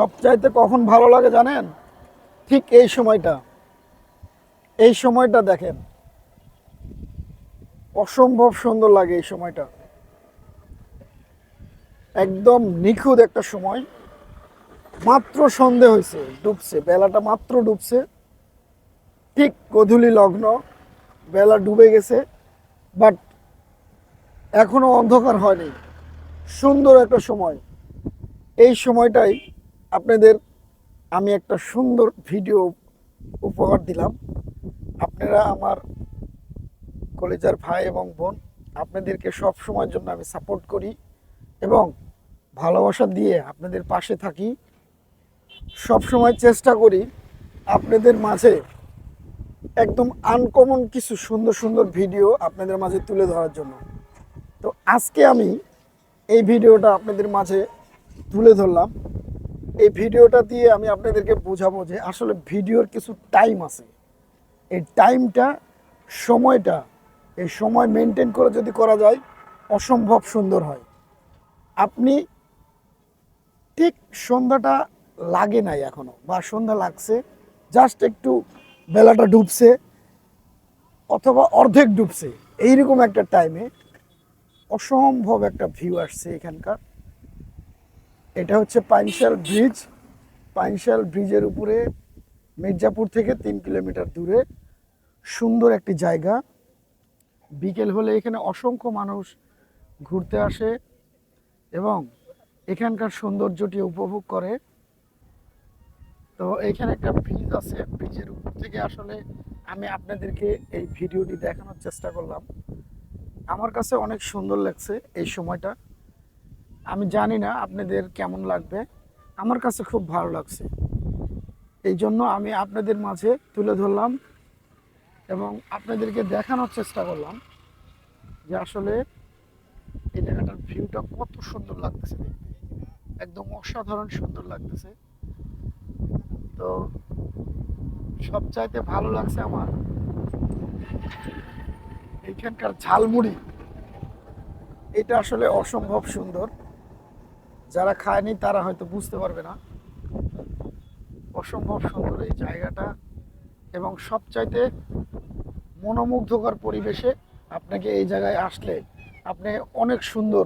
সবচাইতে কখন ভালো লাগে জানেন? ঠিক এই সময়টা। এই সময়টা দেখেন। অসম্ভব সুন্দর লাগে এই সময়টা। একদম নিখুঁত একটা সময়। মাত্র সন্ধে হয়েছে, ডুবছে। বেলাটা মাত্র ডুবছে। ঠিক গধূলি লগ্ন, বেলা ডুবে গেছে। বাট এখনও অন্ধকার হয়নি। সুন্দর একটা সময়। এই সময়টাই আপনাদের আমি একটা সুন্দর ভিডিও উপহার দিলাম। আপনারা আমার কলেজার ভাই এবং বোন, আপনাদেরকে সব সময়ের জন্য আমি সাপোর্ট করি এবং ভালোবাসা দিয়ে আপনাদের পাশে থাকি। সব সময় চেষ্টা করি আপনাদের মাঝে একদম আনকমন কিছু সুন্দর সুন্দর ভিডিও আপনাদের মাঝে তুলে ধরার জন্য। তো আজকে আমি এই ভিডিওটা আপনাদের মাঝে তুলে ধরলাম। এই ভিডিওটা দিয়ে আমি আপনাদেরকে বোঝাবো যে আসলে ভিডিওর কিছু টাইম আছে। এই টাইমটা, সময়টা, এই সময় মেনটেন করে যদি করা যায়, অসম্ভব সুন্দর হয়। আপনি ঠিক সন্ধ্যাটা লাগে নাই এখনও, বা সন্ধ্যা লাগছে জাস্ট একটু বেলাটা ডুবছে, অথবা অর্ধেক ডুবছে, এইরকম একটা টাইমে অসম্ভব একটা ভিউ আসছে এখানকার। এটা হচ্ছে পাইনশাল ব্রিজ। পাইনশাল ব্রিজের উপরে মির্জাপুর থেকে তিন কিলোমিটার দূরে সুন্দর একটি জায়গা। বিকেল হলে এখানে অসংখ্য মানুষ ঘুরতে আসে এবং এখানকার সৌন্দর্যটি উপভোগ করে। তো এখানে একটা ব্রিজ আছে, ব্রিজের উপর থেকে আসলে আমি আপনাদেরকে এই ভিডিওটি দেখানোর চেষ্টা করলাম। আমার কাছে অনেক সুন্দর লাগছে এই সময়টা। আমি জানি না আপনাদের কেমন লাগবে। আমার কাছে খুব ভালো লাগছে। এই জন্য আমি আপনাদের মাঝে তুলে ধরলাম এবং আপনাদেরকে দেখানোর চেষ্টা করলাম যে আসলে এই জায়গাটার ভিউটা কত সুন্দর লাগতেছে দেখতে। একদম অসাধারণ সুন্দর লাগতেছে। তো সবচাইতে ভালো লাগছে আমার এখানকার ঝালমুড়ি। এটা আসলে অসম্ভব সুন্দর। যারা খায়নি তারা হয়তো বুঝতে পারবে না। অসম্ভব সুন্দর এই জায়গাটা এবং সবচাইতে মনোমুগ্ধকর পরিবেশে আপনাকে এই জায়গায় আসলে আপনি অনেক সুন্দর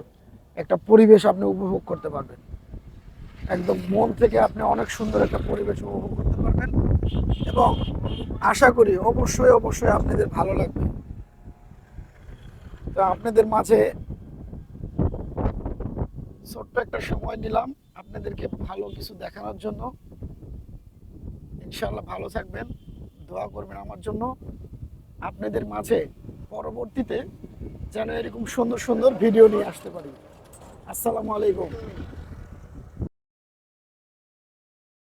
একটা পরিবেশ আপনি উপভোগ করতে পারবেন। একদম মন থেকে আপনি অনেক সুন্দর একটা পরিবেশ উপভোগ করতে পারবেন এবং আশা করি অবশ্যই অবশ্যই আপনাদের ভালো লাগবে। তো আপনাদের মাঝে ছোট্ট একটা সময় নিলাম আপনাদেরকে ভালো কিছু দেখানোর জন্য। ইনশাল্লাহ ভালো থাকবেন, দোয়া করবেন আমার জন্য। আপনাদের মাঝে পরবর্তীতে যেন এরকম সুন্দর সুন্দর ভিডিও নিয়ে আসতে পারি। আসসালামু আলাইকুম।